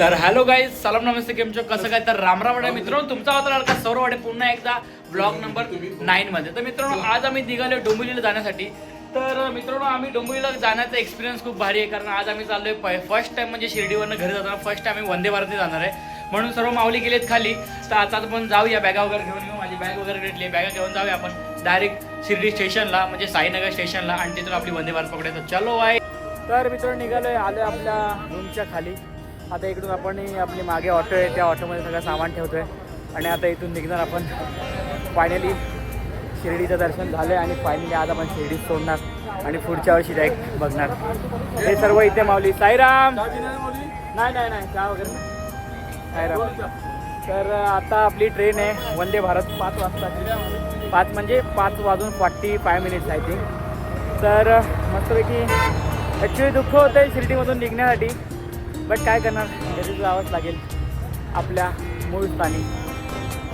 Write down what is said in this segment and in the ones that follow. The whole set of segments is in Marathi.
तर हॅलो गाईज सलाम नमस्ते केमचो कसं काय? तर रामरामडे मित्रांनो तुमचा होता लाडका सौरवाडे पुन्हा एकदा ब्लॉग नंबर नाईन मध्ये. तर मित्रांनो आज आम्ही निघालो डोंबिवलीला जाण्यासाठी. तर मित्रांनो आम्ही डोंबिवलीला जाण्याचा एक्सपिरियन्स खूप भारी आहे कारण आज आम्ही चाललोय फर्स्ट टाइम म्हणजे शिर्डीवरनं घरी जाताना फर्स्ट टाइम आम्ही वंदे भारतने जाणार आहे. म्हणून सर्व माऊली गेलेत खाली. तर आता आपण जाऊया बॅगा वगैरे घेऊन येऊ. माझी बॅग वगैरे भेटली बॅगा घेऊन जाऊया आपण. डायरेक्ट शिर्डी स्टेशनला म्हणजे साईनगर स्टेशनला आणि तिथून आपली वंदे भारत पकडायचं. चलो आहे तर मित्रांनो निघालोय आलोय आपल्या रूमच्या खाली. आता इकडून आपण आपली मागे ऑटो आहे त्या ऑटोमध्ये सगळं सामान ठेवतोय. आणि आता इथून निघणार आपण. फायनली शिर्डीचं दर्शन झालं आणि फायनली आज आपण शिर्डीत सोडणार आणि पुढच्या वर्षी डायरेक्ट बघणार. हे सर्व इथे माऊली. साईराम! नाही नाही नाही चहा वगैरे साईराम. तर आता आपली ट्रेन आहे. वंदे भारत पाच वाजता. पाच म्हणजे पाच वाजून फॉर्टी फाय मिनिट्स आहे ती तर मस्तपैकी ॲक्च्युली दुःख होतं आहे शिर्डीमधून निघण्यासाठी. बट काय करणार? घरी जावंच लागेल आपल्या मूळ स्थानी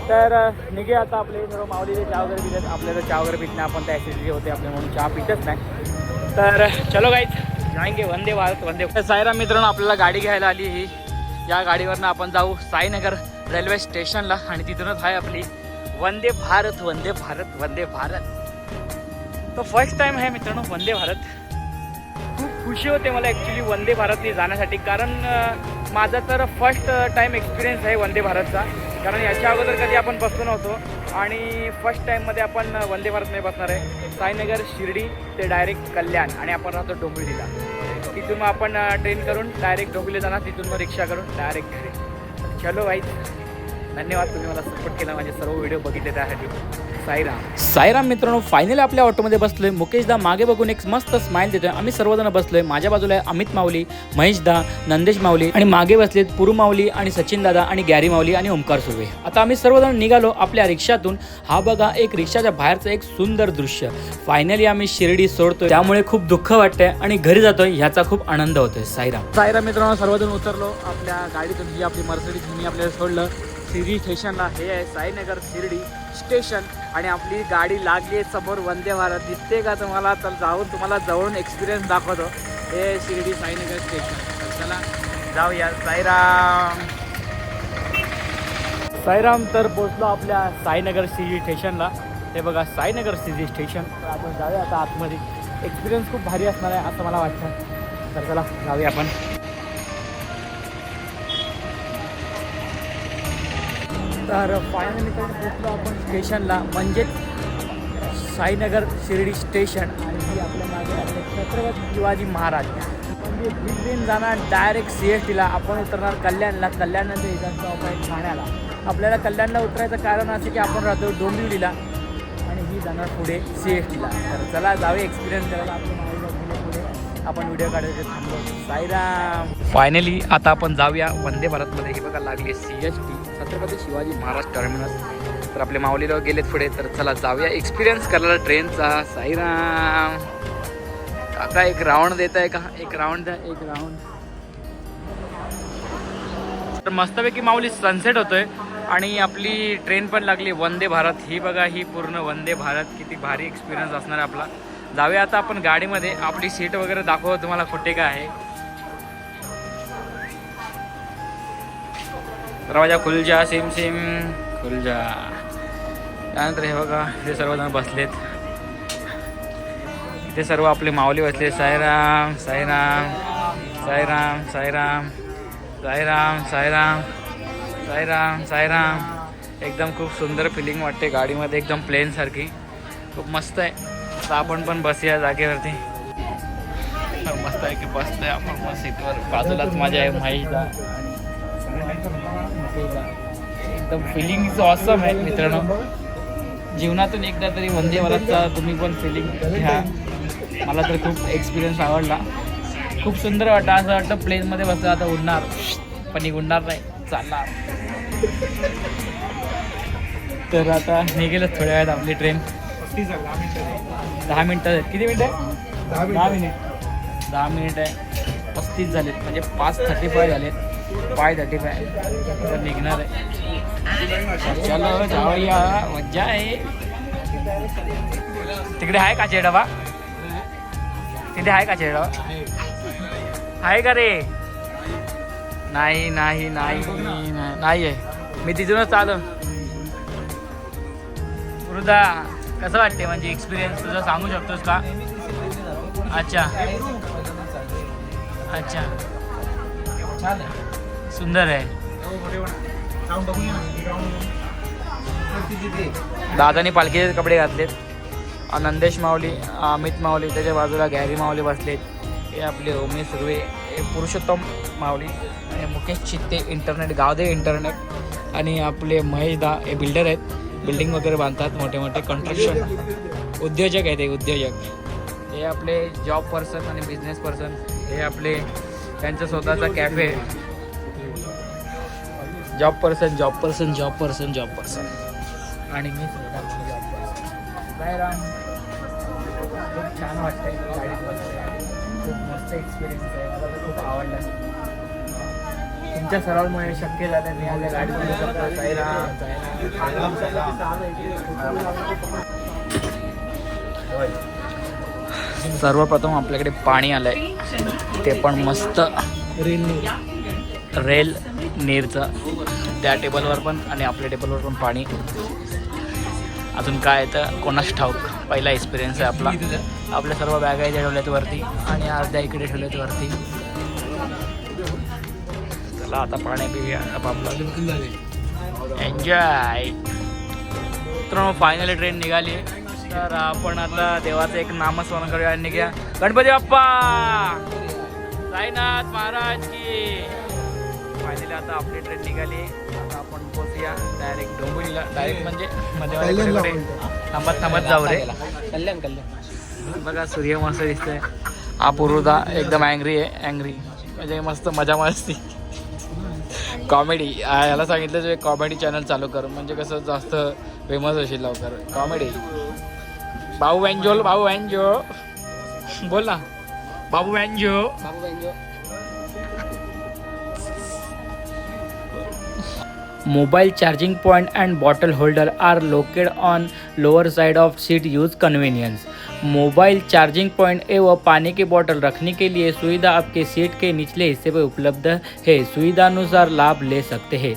तर निघे आता आपले सर्व माऊलीचे चहा वगैरे पितात. आपल्याला चहा वगैरे पित नाही. आपण त्या ॲसिडिटी होते आपल्या म्हणून चहा पितच नाही. तर चलो गाईच जाएंगे वंदे भारत वंदे सायरा मित्रांनो आपल्याला गाडी घ्यायला आली ही. या गाडीवरनं आपण जाऊ साईनगर रेल्वे स्टेशनला आणि तिथूनच आहे आपली वंदे भारत वंदे भारत वंदे भारत. तो फर्स्ट टाइम आहे मित्रांनो वंदे भारत. खुशी होते मला ॲक्च्युली वंदे भारतने जाण्यासाठी. कारण माझा तर फर्स्ट टाईम एक्सपिरियन्स आहे वंदे भारतचा. कारण याच्या अगोदर कधी आपण बसलो नव्हतो. आणि फर्स्ट टाईममध्ये आपण वंदे भारतमध्ये बसणार आहे. साईनगर शिर्डी ते डायरेक्ट कल्याण. आणि आपण राहतो डोंबिवलीला. तिथून मग आपण ट्रेन करून डायरेक्ट डोंबिवली जाणार. तिथून मग रिक्षा करून डायरेक्ट घरी चलो भाई. धन्यवाद तुम्ही मला सपोर्ट केला माझे सर्व व्हिडिओ बघितले त्यासाठी. साईराम. साईराम मित्रांनो फायनली आपल्या ऑटोमध्ये बसलोय. मुकेशदा मागे बघून एक मस्त स्माइल देतोय. आम्ही सर्वजण बसलोय. माझ्या बाजूला आहे अमित माऊली महेशदा नंदेश माऊली आणि मागे बसलेत पुरू माऊली आणि सचिन दादा आणि गॅरी माऊली आणि ओमकार सुर्वे. आता आम्ही सर्वजण निघालो आपल्या रिक्षातून. हा बघा एक रिक्षाच्या बाहेरचं एक सुंदर दृश्य. फायनली आम्ही शिर्डी सोडतोय. त्यामुळे खूप दुःख वाटतंय आणि घरी जातोय ह्याचा खूप आनंद होतोय. साईराम. साईराम मित्रांनो सर्वजण उतरलो. आपल्या गाडीतून जी आपली मर्सिडीज मी आपल्याला सोडलं. शिर्डी स्टेशनला हे आहे साईनगर शिर्डी स्टेशन आणि आपली गाडी लागली आहे समोर वंदे भारत. दिसते का तुम्हाला? तर जाऊन तुम्हाला जवळून एक्सपिरियन्स दाखवतो. हे शिर्डी साईनगर स्टेशन तर चला. जाऊया. साईराम. साईराम तर पोचलो आपल्या साईनगर शिर्डी स्टेशनला हे बघा साईनगर शिर्डी स्टेशन तर आपण जाऊया आता आतमध्ये. एक्सपिरियन्स खूप भारी असणार आहे असं मला वाटतं. तर चला जाऊया आपण. तर फायनली तर पोचलो आपण स्टेशनला म्हणजेच साईनगर शिर्डी स्टेशन आणि ही आपल्या मागे आपले छत्रपती शिवाजी महाराज. म्हणजे ही जाणार डायरेक्ट सी एस टीला आपण उतरणार कल्याणला. कल्याणनंतर इथं स्टॉप आहे ठाण्याला. आपल्याला कल्याणला उतरायचं कारण असं की आपण राहतो डोंबिवलीला आणि ही जाणार पुढे सी एस टीला तर चला जावे एक्सपिरियन्स करायला. आपल्या पुढे आपण व्हिडिओ काढायचे थांबलो. साईराम. फायनली आता आपण जाऊया वंदे भारतमध्ये. हे बघा लागले C S T Chhatrapati Shivaji Maharaj terminus तर आपले माऊली गेलेत पुढे तर चला जाऊया एक्सपिरियन्स करायला ट्रेनचा साईराम. काका एक राऊंड देत आहे का? एक राऊंड द्या एक राऊंड तर मस्तपैकी माऊली सनसेट होतोय. आणि आपली ट्रेन पण लागली वंदे भारत. ही बघा ही पूर्ण वंदे भारत. किती भारी एक्सपिरियन्स असणार आहे आपला. जाऊया आता आपण गाडीमध्ये. आपली सीट वगैरे दाखव तुम्हाला कुठे काय आहे. दरवाजा खुल जा सिम सिम खुल जा त्यानंतर हे बघा हे सर्वजण बसलेत. इथे सर्व आपले माऊली बसले साईराम साईराम साईराम साईराम साईराम साईराम साईराम साईराम. एकदम खूप सुंदर फिलिंग वाटते गाडीमध्ये एकदम प्लेन सारखी. खूप मस्त आहे. तर आपण पण बसूया जागेवरती. मस्त आहे की बसतोय आपण. मग सीटवर बाजूलाच माझ्या आहे महेशदा एकदम फिलिंग ऑसम आहे मित्रांनो. जीवनातून एकदा तरी वंदे भारतचा तुम्ही पण फिलिंग घ्या. मला तर खूप एक्सपिरियन्स आवडला. खूप सुंदर वाटतं असं वाटतं प्लेनमध्ये बसलं आता उडणार. पण ही उडणार नाही. चालणार. तर आता निघेलच थोड्या वेळात आपली ट्रेन दहा मिनटं आहेत. किती मिनिटं आहे दहा मिनिट. दहा मिनिट. आहे. पस्तीस झालेत. म्हणजे पाच थर्टी फाय झालेत. फाय थर्टी फाय तर निघणार आहे. चलो जाऊया. मज्जा आहे. तिकडे आहे का डबा? तिथे आहे का डबा? आहे का रे? नाही नाही नाही नाही आहे. मी तिथूनच आलो. वृद्धा कसं वाटते म्हणजे एक्सपिरियन्स तुझा सांगू शकतोस का? अच्छा. अच्छा. छान आहे सुंदर आहे. दादाने पालखीचे कपडे घातलेत. नंदेश माऊली अमित माऊली त्याच्या बाजूला गॅरी माऊली बसलेत. हे आपले उमेश सुर्वे हे पुरुषोत्तम माऊली आणि मुकेश चित्ते इंटरनेट गावदे इंटरनेट. आणि आपले महेश दा हे बिल्डर आहेत. बिल्डिंग वगैरे बांधतात मोठे मोठे कन्स्ट्रक्शन उद्योजक आहेत हे उद्योजक. हे आपले जॉब पर्सन आणि बिझनेस पर्सन हे आपले त्यांचं स्वतःचा cafe job person job person job person job person आणि मी सुद्धा जॉब पर्सन काय राम खूप छान वाटतंय गाडीत खूप मस्त एक्सपिरियन्स आहे. मला तर खूप आवडलं. तुमच्या सरावामुळे शक्य झालं मी आल्या सर्वप्रथम आपल्याकडे पाणी आलंय. ते पण मस्त. रेल नीरचं. त्या टेबलवर पण आणि आपल्या टेबलवर पण पाणी. अजून काय तर कोणाच ठाऊक पहिला एक्सपिरियन्स आहे आपला. आपल्या सर्व बॅगा इथे ठेवल्यात वरती आणि अर्ध्या इकडे ठेवल्यात वरती. चला आता पाणी पिऊया. आपलं. एन्जॉय तर फायनली ट्रेन निघाली. आहे तर आपण आता देवाचं एक नामस्मरण करूया आणि निघूया. गणपती बाप्पा! साईनाथ महाराज की. फायनली आता आपली ट्रेन निघाली. आपण पोहोचूया डायरेक्ट डोंबिवलीला डायरेक्ट म्हणजे मध्ये थांबत थांबत जाऊ रे. कल्याण कल्याण. बघा सूर्य मस्त दिसतोय. हा पूर्वदा एकदम अँग्री आहे अँग्री म्हणजे मस्त मजा मस्ती. कॉमेडी याला सांगितलं जे कॉमेडी चॅनल चालू कर. म्हणजे कसं जास्त फेमस होशील लवकर. कॉमेडी भाऊ वॅन्जोल भाऊ वॅन्जो बोल ना. बाबू banjo Babu banjo Mobile charging point and bottle holder are located on lower side of seat use convenience. Mobile charging point एवं पानी की बोतल रखने के लिए सुविधा आपके सीट के निचले हिस्से पर उपलब्ध है। सुविधानुसार लाभ ले सकते हैं।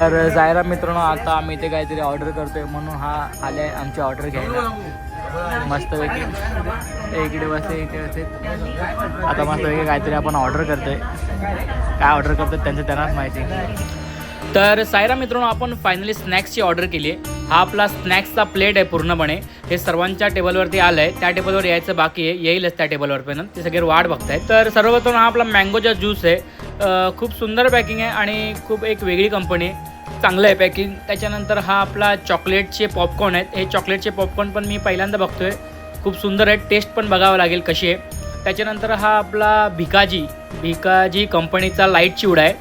तर जायरा मित्रांनो आता आम्ही इथे काहीतरी ऑर्डर करतोय म्हणून हा आले आमची ऑर्डर घ्यायला. मस्तपैकी. इकडे बसते इकडे बसते आता मस्तपैकी काहीतरी आपण ऑर्डर करतोय. काय ऑर्डर करतात त्यांचं त्यांनाच माहिती. तर सायरा मित्रांनो आपण फायनली स्नॅक्सची ऑर्डर केली आहे हा आपला स्नॅक्सचा प्लेट आहे पूर्णपणे. हे सर्वांच्या टेबलवरती आलं आहे त्या टेबलवर यायचं बाकी आहे. येईलच त्या टेबलवर पण. ते सगळे वाट बघतायत. तर सर्वप्रथम हा आपला मँगोचा ज्यूस आहे. खूप सुंदर पॅकिंग आहे आणि खूप एक वेगळी कंपनी आहे. चांगलं आहे पॅकिंग त्याच्यानंतर हा आपला चॉकलेटचे पॉपकॉर्न आहेत. हे चॉकलेटचे पॉपकॉर्न पण मी पहिल्यांदा बघतोय. खूप सुंदर आहे. टेस्ट पण बघावं लागेल कशी आहे. त्याच्यानंतर हा आपला भिकाजी भिकाजी कंपनीचा लाइट चिवडा आहे.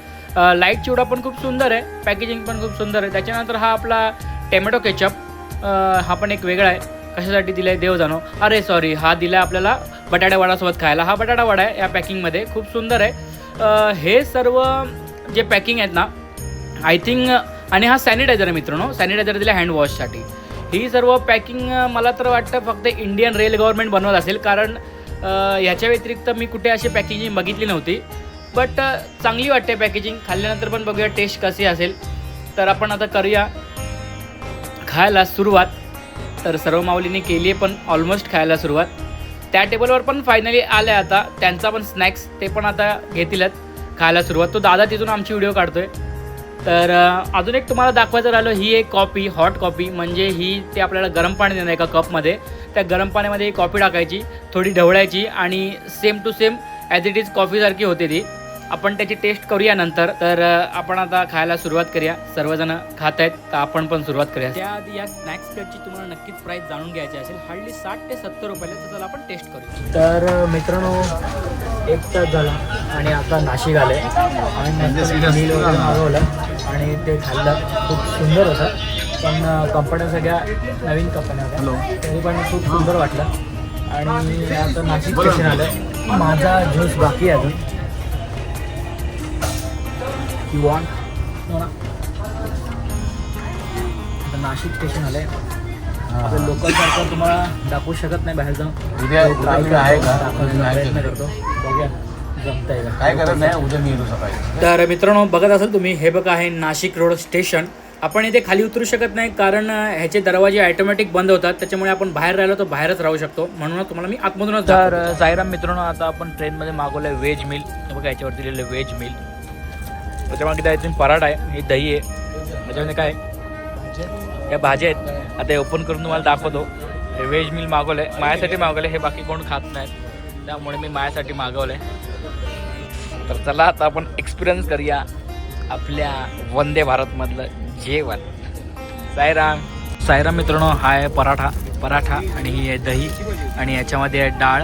लाइट चिवडा पण खूप सुंदर आहे. पॅकेजिंग पण खूप सुंदर आहे. त्याच्यानंतर हा आपला टॅमॅटो केचप हा पण एक वेगळा आहे. कशासाठी दिला आहे देव जाणो. अरे सॉरी हा दिला आहे आपल्याला बटाटावडासोबत खायला. हा बटाटा वडा आहे या पॅकिंगमध्ये. खूप सुंदर आहे. हे सर्व जे पॅकिंग आहेत ना आय थिंक आणि हा सॅनिटायझर आहे मित्रांनो. सॅनिटायझर दिला हँडवॉशसाठी ही सर्व पॅकिंग मला तर वाटतं फक्त इंडियन रेल गव्हर्नमेंट बनवत असेल. कारण ह्याच्या व्यतिरिक्त मी कुठे अशी पॅकेजिंग बघितली नव्हती. बट चांगली वाटते पॅकेजिंग खाल्ल्यानंतर पण बघूया टेस्ट कशी असेल. तर आपण आता करूया. खायला सुरुवात. तर सर्व माऊलीने केली आहे पण ऑलमोस्ट खायला सुरुवात. त्या टेबलवर पण फायनली आलं आहे आता. त्यांचा पण स्नॅक्स ते पण आता घेतीलच. खायला सुरुवात. तो दादा तिथून आमची व्हिडिओ काढतोय. तर अजून एक तुम्हाला दाखवायचं राहिलं ही एक कॉपी हॉट कॉपी म्हणजे ही ते आपल्याला गरम पाणी देणार एका कपमध्ये त्या गरम पाण्यामध्ये कॉफी टाकायची थोडी ढवळायची आणि same to same as it is कॉफीसारखी होते ती. आपण त्याची टेस्ट करूया नंतर. तर आपण आता खायला सुरुवात करूया. सर्वजण खात आहेत तर आपण पण सुरुवात करूया. त्याआधी या स्नॅक्स प्लेटची तुम्हाला नक्कीच प्राईस जाणून घ्यायची असेल. हार्डली साठ ते सत्तर रुपयाला तर चला आपण टेस्ट करू तर मित्रांनो एक तास झाला आणि आता नाशिक आले आणि नंतर meal वगैरे मागवलं आणि ते खाल्लं. खूप सुंदर होतं. पण कंपन्या सगळ्या नवीन कंपन्या होत्या. तरी पण खूप सुंदर वाटलं. आणि आता नाशिक स्टेशन आलं माझा ज्यूस बाकी आहे अजून. यू वॉन्ट आता नाशिक स्टेशन आलंय. आता लोकल सारखं तुम्हाला दाखवू शकत नाही बाहेर जाऊन. उद्या आहे का? प्रयत्न करतो. बघूया. काय करत नाही? उद्या मी सकाळी. तर मित्रांनो बघत असाल तुम्ही हे बघा आहे नाशिक रोड स्टेशन आपण इथे खाली उतरू शकत नाही कारण ह्याचे दरवाजे ऑटोमॅटिक बंद होतात. त्याच्यामुळे आपण बाहेर राहिलो तर बाहेरच राहू शकतो. म्हणून तुम्हाला मी आतमधूनच तर साईराम मित्रांनो आता आपण ट्रेनमध्ये मागवलं आहे व्हेज मिल बघा याच्यावरती लिहिलं व्हेज मिल त्याच्यामागे त्याच्यातून पराठा आहे हे दही आहे. त्याच्यामध्ये काय? या भाज्या आहेत. आता हे ओपन करून तुम्हाला दाखवतो. हे व्हेज मिल मागवलं आहे माझ्यासाठी मागवलं हे बाकी कोण खात नाहीत. त्यामुळे मी माझ्यासाठी मागवलं आहे तर चला आता आपण एक्सपिरियन्स करूया आपल्या वंदे भारतमधलं जेवण. साईराम. साईराम मित्रांनो हा आहे पराठा. पराठा आणि ही आहे दही. आणि याच्यामध्ये आहे डाळ.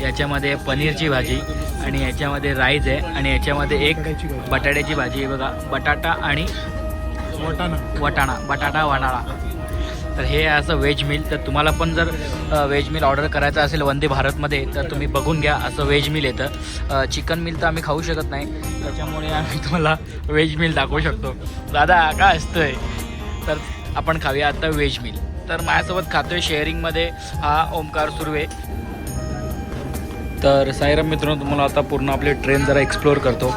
याच्यामध्ये पनीरची भाजी. आणि याच्यामध्ये राईस आहे. आणि याच्यामध्ये एक बटाट्याची भाजी आहे बघा. बटाटा आणि वटाणा. बटाटा वटाणा. तर हे असं व्हेज मिल. तर तुम्हाला पण जर व्हेज मिल ऑर्डर करायचं असेल वंदे भारतमध्ये तर तुम्ही बघून घ्या असं व्हेज मिल येतं. चिकन मिल तर आम्ही खाऊ शकत नाही. त्याच्यामुळे आम्ही तुम्हाला व्हेज मिल दाखवू शकतो. दादा काय असतंय? तर आपण खाऊया आता व्हेज मिल. तर माझ्यासोबत खातोय शेअरिंगमध्ये हा ओमकार सुर्वे. तर साईराम मित्रांनो तुम्हाला आता पूर्ण आपली ट्रेन जरा एक्सप्लोअर करतो.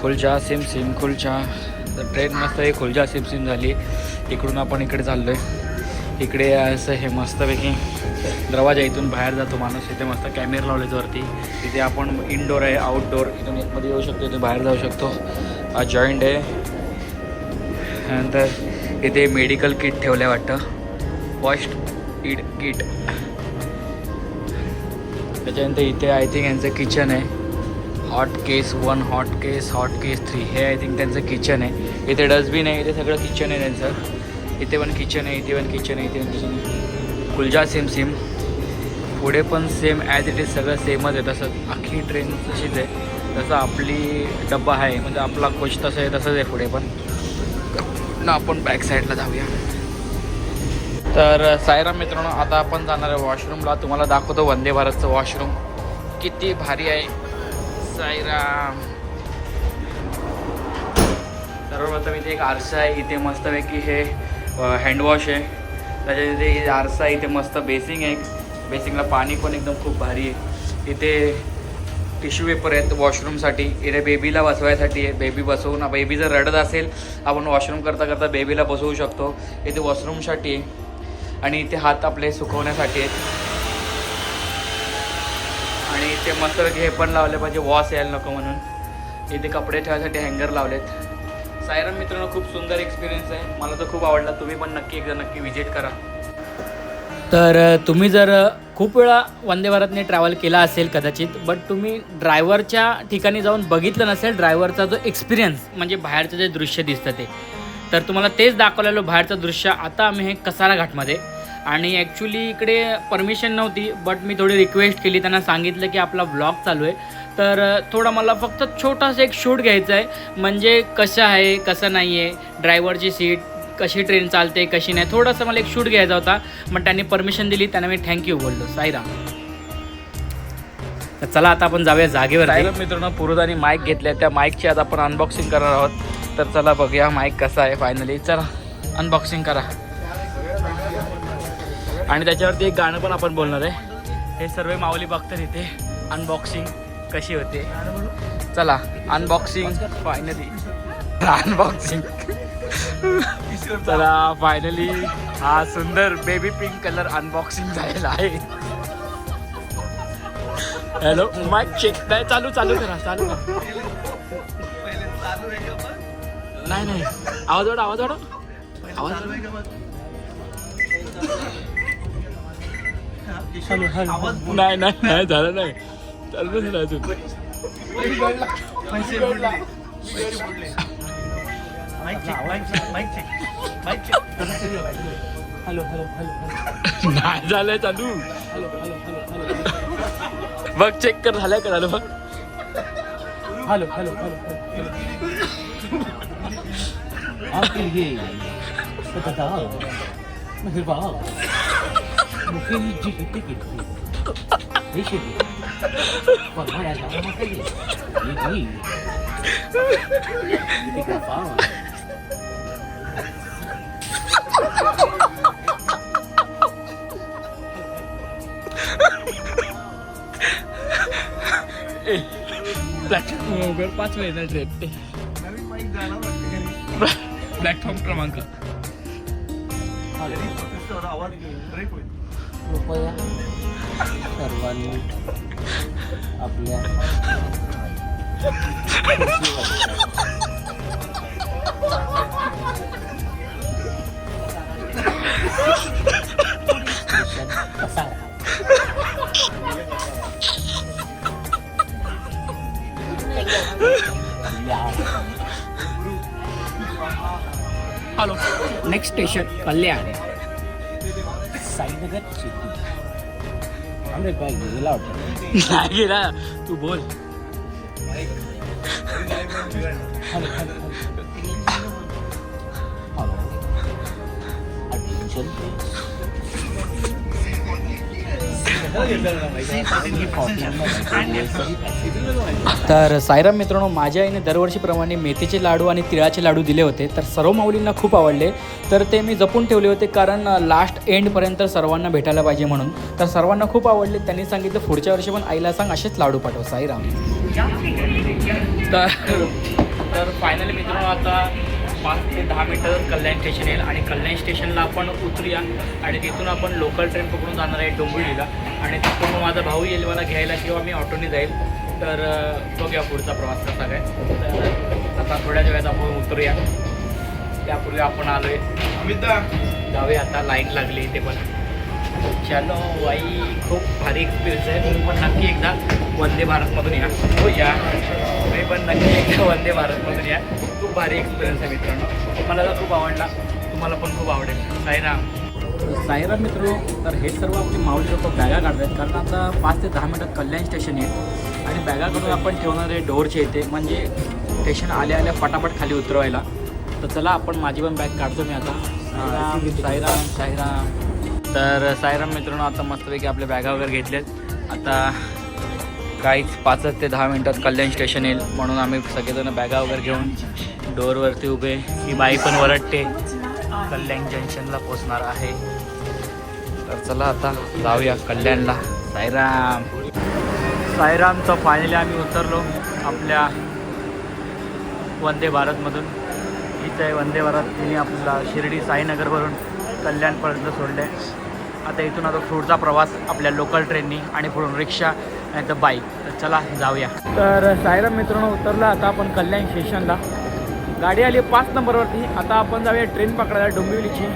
खुलजा सिम सिम खुलजा. तर ट्रेन मस्त आहे खुलजा सिम सिम झाली. इकडून आपण इकडे चाललो आहे इकडे असं हे मस्तपैकी दरवाजा इथून बाहेर जातो माणूस. इथे मस्त कॅमेरा लावलेत वरती. इथे आपण इनडोअर आहे आउटडोर इथून एकमध्ये येऊ शकतो इथून बाहेर जाऊ शकतो. हा जॉईंट आहे. नंतर इथे मेडिकल किट ठेवलं आहे वाटतं. फर्स्ट इड किट त्याच्यानंतर इथे आय थिंक यांचं किचन आहे. Hot case one hot case hot case three हे आय थिंक त्यांचं किचन आहे. इथे डस्टबिन आहे इथे सगळं किचन आहे त्यांचं. इथे पण किचन आहे इथे पण किचन आहे इथे पण किचन आहे. कुलजा सेम सेम पुढे पण सेम ॲज इट इज सगळं सेमच आहे. तसं अख्खी ट्रेन तशीच आहे. तसं आपली डब्बा आहे म्हणजे आपला कोच तसं आहे तसंच आहे पुढे पण. ना आपण बॅक साईडला जाऊया. तर सायरा मित्रांनो आता आपण जाणार आहे वॉशरूमला तुम्हाला दाखवतो वंदे भारतचं वॉशरूम किती भारी आहे. सायरा सर्वप्रथम इथे एक आरसा आहे. इथे मस्तपैकी हे हँडवॉश आहे. त्याच्या इथे आरसा आहे इथे मस्त बेसिंग आहे. बेसिंगला पाणी पण एकदम खूप भारी आहे. इथे टिश्यू पेपर आहेत वॉशरूमसाठी इथे बेबीला बसवायसाठी आहे. बेबी बसवून बेबी जर रडत असेल आपण वॉशरूम करता करता बेबीला बसवू शकतो. इथे वॉशरूमसाठी आहे. आणि इथे हात आपले सुकवण्यासाठी आहेत. आणि इथे मस्त हे पण लावले पाहिजे. वॉश यायला नको म्हणून. इथे कपडे ठेवायसाठी हँगर लावलेत. सायरन मित्रांनो खूप सुंदर एक्सपिरियन्स आहे. मला तर खूप आवडला. तुम्ही पण नक्की एकदा नक्की व्हिजिट करा. तर तुम्ही जर खूप वेळा वंदे भारतने ट्रॅव्हल केला असेल कदाचित बट तुम्ही ड्रायव्हरच्या ठिकाणी जाऊन बघितलं नसेल ड्रायव्हरचा जो एक्सपिरियन्स म्हणजे बाहेरचं जे दृश्य दिसतं ते. तर तुम्हाला तेच दाखवलेलं बाहेरचं दृश्य आता आम्ही हे कसारा घाटमध्ये आणि ॲक्च्युली इकडे परमिशन नव्हती बट मी थोडी रिक्वेस्ट केली. त्यांना सांगितलं की आपला ब्लॉग चालू आहे. तर थोडा मला फक्त छोटासा एक शूट घ्यायचा आहे. म्हणजे कसं आहे कसं नाही आहे ड्रायव्हरची सीट कशी ट्रेन चालते कशी नाही थोडंसं मला एक शूट घ्यायचा होता. मग त्यांनी परमिशन दिली त्यांना मी थँक्यू बोललो. साईराम. तर चला आता आपण जाऊया जागेवर साईराम मित्रांनो पुरुदानी माईक घेतल्या. त्या माईकची आता आपण अनबॉक्सिंग करणार आहोत. तर चला बघूया माईक कसा आहे फायनली चला अनबॉक्सिंग करा. आणि त्याच्यावरती एक गाणं पण आपण बोलणार आहे. हे सर्व माऊली बघतात इथे. अनबॉक्सिंग कशी होते? चला अनबॉक्सिंग फायनली अनबॉक्सिंग चला फायनली हा सुंदर बेबी पिंक कलर अनबॉक्सिंग झालेला आहे. हॅलो माईक चेक नाही चालू चालू करा चालू करा. नाही नाही. आवाज वाढा आवाज वाढा आवाज नाही नाही नाही झालं नाही. चालूच नाही अजून. हॅलो हॅलो हॅलो नाही झालंय चालू. बघ चेक कर झालंय का झालं बघ. हॅलो हॅलो हॅलो आखिर ये बता मेरे बाप मुकेश जी की टिकट देखिए पर मैं ऐसा मत करिए ये जी. ये का पाव मोबाईल पाच महिना ट्रेन ते प्लॅटफॉर्म क्रमांक. कृपया सर्वांनी आपल्या कसा hello next station Kalyan Sainagar city Amre bag गेला वाटतं नाही गेला तू बोल तर सायराम मित्रांनो माझ्या आईने दरवर्षीप्रमाणे मेथीचे लाडू आणि तिळाचे लाडू दिले होते. तर सर्व माऊलींना खूप आवडले. तर ते मी जपून ठेवले होते कारण लास्ट एंडपर्यंत सर्वांना भेटायला पाहिजे म्हणून. तर सर्वांना खूप आवडले. त्यांनी सांगितलं पुढच्या वर्षी पण आईला सांग असेच लाडू पाठव. साईराम. तर तर फायनली मित्रांनो आता पाच ते दहा मिनटातच कल्याण स्टेशन येईल. आणि कल्याण स्टेशनला आपण उतरूया आणि तिथून आपण लोकल ट्रेन पकडून जाणार आहे डोंबिवलीला. आणि तिथून मग माझा भाऊ येईल मला घ्यायला किंवा मी ऑटोने जाईल. तर बघूया पुढचा प्रवास कसा काय. तर आता थोड्याच वेळात आपण उतरूया. त्यापूर्वी आपण आलोय. जाऊया आता लाईन लागली इथे पण. चलो बाई खूप भारी एक्सपिरियन्स आहे. तुम्ही पण नक्की एकदा वंदे भारतमधून या. हो या. तुम्ही पण नक्की एकदा वंदे भारतमधून या. खूप भारी एक्सपिरियन्स आहे मित्रांनो. मला तर खूप आवडला तुम्हाला पण खूप आवडेल. साईराम. साईराम मित्र तर हे सर्व आपली माऊली लोक बॅगा काढतात कारण आता पाच ते दहा मिनटात कल्याण स्टेशन येईल. आणि बॅगा करून आपण ठेवणार आहे येते म्हणजे स्टेशन आल्या आल्या फटाफट खाली उतरवायला. तर चला आपण माझी पण बॅग काढतो मी आता. साईराम साईराम तर साईराम मित्रांनो आता मस्तपैकी आपल्या बॅगा वगैरे घेतल्यात आता काहीच पाचच ते दहा मिनटात कल्याण स्टेशन येईल. म्हणून आम्ही सगळेजण बॅगा वगैरे घेऊन डोअरवरती उभे. ही बाई पण वरटते कल्याण जंक्शनला पोचणार आहे. तर चला आता जाऊया कल्याणला. साईराम. साईरामचं फायनली आम्ही उतरलो आपल्या वंदे भारतमधून. इथं आहे वंदे भारत तिने आपला शिर्डी साईनगरवरून कल्याणपर्यंत सोडलं आहे आता इथून आता पुढचा प्रवास आपल्या लोकल ट्रेननी आणि पुढून रिक्षा नाही तर बाईक तर चला जाऊया. तर सायराम मित्रांनो उतरला आता आपण कल्याण स्टेशनला गाडी आली पाच नंबरवरती. आता आपण जाऊया ट्रेन पकडायला डोंबिवलीची.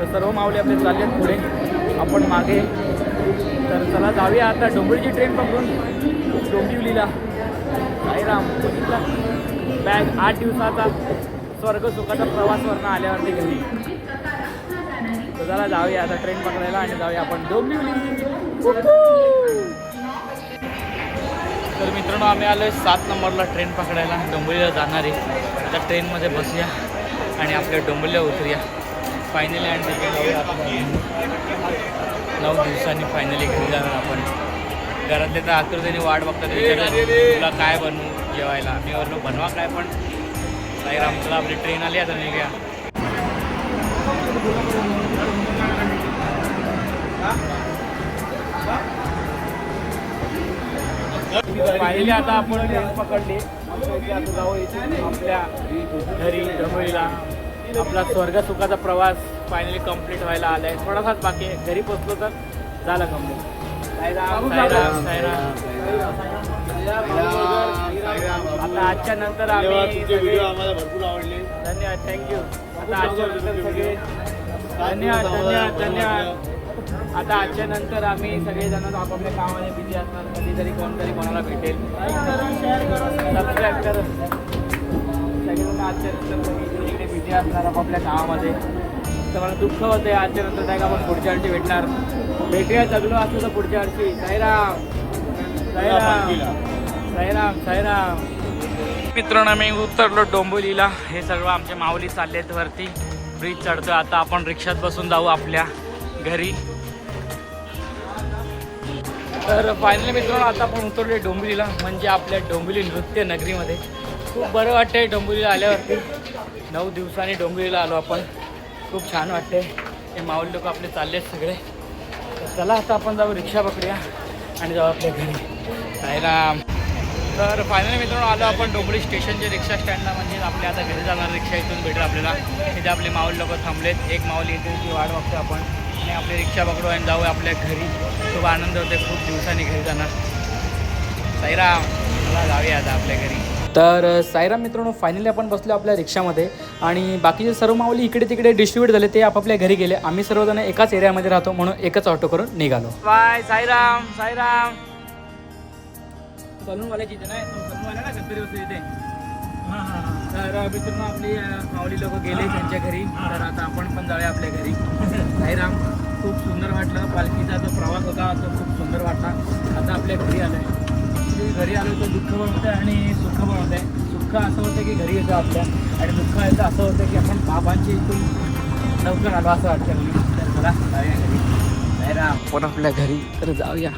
तर सर्व माऊली आपले चालले आहेत पुढे. आपण मागे. तर चला जाऊया आता डोंबिवलीची ट्रेन पकडून डोंबिवलीला. साईराम बघितला? बॅग आठ दिवसाचा स्वर्ग सुखाचा प्रवास वरनं आल्यावरती घरी. तर चला जाऊया आता ट्रेन पकडायला आणि जाऊया आपण डोंबिवली. तर मित्रांनो आम्ही आलो आहे सात नंबरला ट्रेन पकडायला डोंबिवलीला जाणार आहे. आता ट्रेनमध्ये बसूया आणि आपल्या डोंबिवलीला उतरूया. फायनली आणि नऊ दिवसांनी फायनली घरी जाणार आपण. घरातले तर आतुरतेने वाट बघतात विचारतात, तुला काय बनवू जेवायला? मी वरलो बनवा काय पण. नाही आमच्याला आपली ट्रेन आली आता निघ्या. फायनली आता आपण ट्रेन पकडली. आता जाऊ इथे. आपल्या घरी डोंबिवलीला आपला स्वर्ग सुखाचा प्रवास फायनली कंप्लीट व्हायला आलाय. थोडासाच बाकी आहे. घरी पोचलो तर झाला कंप्लीट आता आजच्या नंतर आम्ही भरपूर आवडले. धन्यवाद थँक्यू आता आजच्या नंतर सगळे धन्यवाद धन्यवाद धन्यवाद. आता आजच्या नंतर आम्ही सगळेजण आपापल्या कामाने बिझी असणार. कधीतरी कोणतरी कोणाला भेटेल. सबस्क्राईब करा सगळेजण आजच्या नंतर इकडे बिझी असणार आपापल्या कामामध्ये. तर मला दुःख होते आजच्या नंतर नाही का? आपण पुढच्या वर्षी भेटणार. भेटूया जगलो असलं तर पुढच्या वर्षी साईराम. साईराम. साईराम साईराम. मित्रांनो मी उतरलो डोंबोलीला हे सर्व आमचे माऊली चालले आहेत वरती. ब्रिज चढतो आता आपण रिक्षात बसून जाऊ आपल्या. घरी. तर फायनली मित्रांनो आता आपण उतरले डोंबिवलीला म्हणजे आपल्या डोंबिवली नृत्य नगरीमध्ये. खूप बरं वाटतंय डोंबिवलीला आल्यावरती. नऊ दिवसांनी डोंबिवलीला आलो आपण. खूप छान वाटते हे माऊली लोक आपले चालले आहेत सगळे. तर चला आता आपण जाऊ रिक्षा पकडूया आणि जाऊ आपल्या घरी. साईराम. तर फायनली मित्रांनो आलो आपण डोंबरी स्टेशनचे रिक्षा स्टँडला. म्हणजे आपल्या आता घरी जाणार रिक्षा इथून भेटेल आपल्याला. तिथे आपले माऊल लोक थांबलेत. एक माऊल इथे वाट बघतो आपण. आणि आपली रिक्षा पकडू आणि जाऊ आपल्या घरी. खूप आनंद होते खूप दिवसांनी घरी जाणार. साईराम मला जाऊया आता आपल्या घरी. तर साईराम मित्रांनो फायनली आपण बसलो आपल्या रिक्षामध्ये. आणि बाकीचे सर्व माऊली इकडे तिकडे डिस्ट्रीब्यूट झाले ते आपापल्या घरी गेले. आम्ही सर्वजण एकाच एरियामध्ये राहतो म्हणून एकच ऑटो करून निघालो. बाय साईराम साईराम. सलूनवाल्याची इथे नाही सलूनवाल्या ना गणपती इथे. तर मित्रांनो आपली माऊली लोक गेले त्यांच्या घरी. तर आता आपण पण जाऊया आपल्या घरी. साईराम खूप सुंदर वाटलं. पालखीचा जो प्रवास होता तो खूप सुंदर वाटला. आता आपल्या घरी आलोय. Actually घरी आलो तर दुःख पण होतं आणि सुख पण होतं आहे सुख असं होतं की घरी येतो आपल्या. आणि दुःख याचं असं होतं की आपण बाबांची इथून लवकर आलो असं वाटतं. तर चला जाऊया घरी. साईराम. आपण आपल्या घरी तर जाऊया.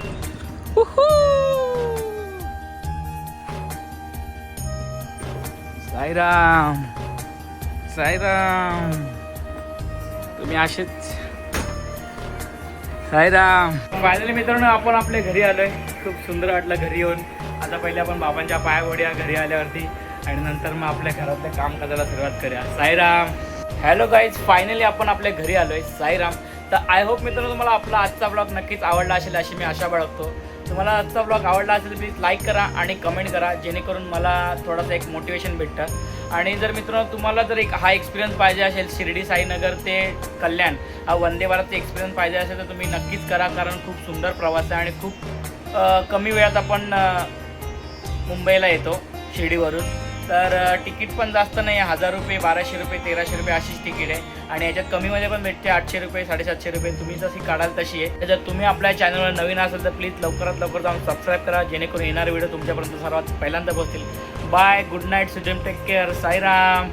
साईराम. साईराम. तुम्ही असेच. साईराम. फायनली मित्रांनो आपण आपल्या घरी आलोय. खूप सुंदर वाटलं घरी येऊन. आता पहिले आपण बाबांच्या पाया घरी आल्यावरती आणि नंतर मग आपल्या घरातलं काम करायला सुरुवात करूया. साईराम. हॅलो गाईज फायनली आपण आपल्या घरी आलोय. साईराम. तर आय होप मित्रांनो तुम्हाला आपला आजचा ब्लॉग नक्कीच आवडला असेल अशी मी आशा बाळगतो. तुम्हाला आजचा ब्लॉग आवडला असेल प्लीज लाईक करा आणि कमेंट करा जेणेकरून मला थोडंसं एक मोटिवेशन भेटतं. आणि जर मित्रांनो तुम्हाला जर एक हा एक्सपिरियन्स पाहिजे असेल शिर्डी साईनगर ते कल्याण हा वंदे भारतचा एक्सपिरियन्स पाहिजे असेल तर तुम्ही नक्कीच करा कारण खूप सुंदर प्रवास आहे आणि खूप कमी वेळात आपण मुंबईला येतो शिर्डीवरून. तर तिकीट पण जास्त नाही आहे. हजार रुपये बाराशे रुपये तेराशे रुपये अशीच तिकीट आहे. आणि याच्यात कमीमध्ये पण भेटते आठशे रुपये साडेसातशे रुपये. तुम्ही जशी काढाल तशी आहे. त्याच्यात तुम्ही आपल्या चॅनलवर नवीन असेल तर प्लीज लवकरात लवकर जाऊन सबस्क्राईब करा. जेणेकरून येणारे व्हिडिओ तुमच्यापर्यंत सर्वात पहिल्यांदा पोहोचतील. बाय गुड नाईट सुजम टेक केअर साईराम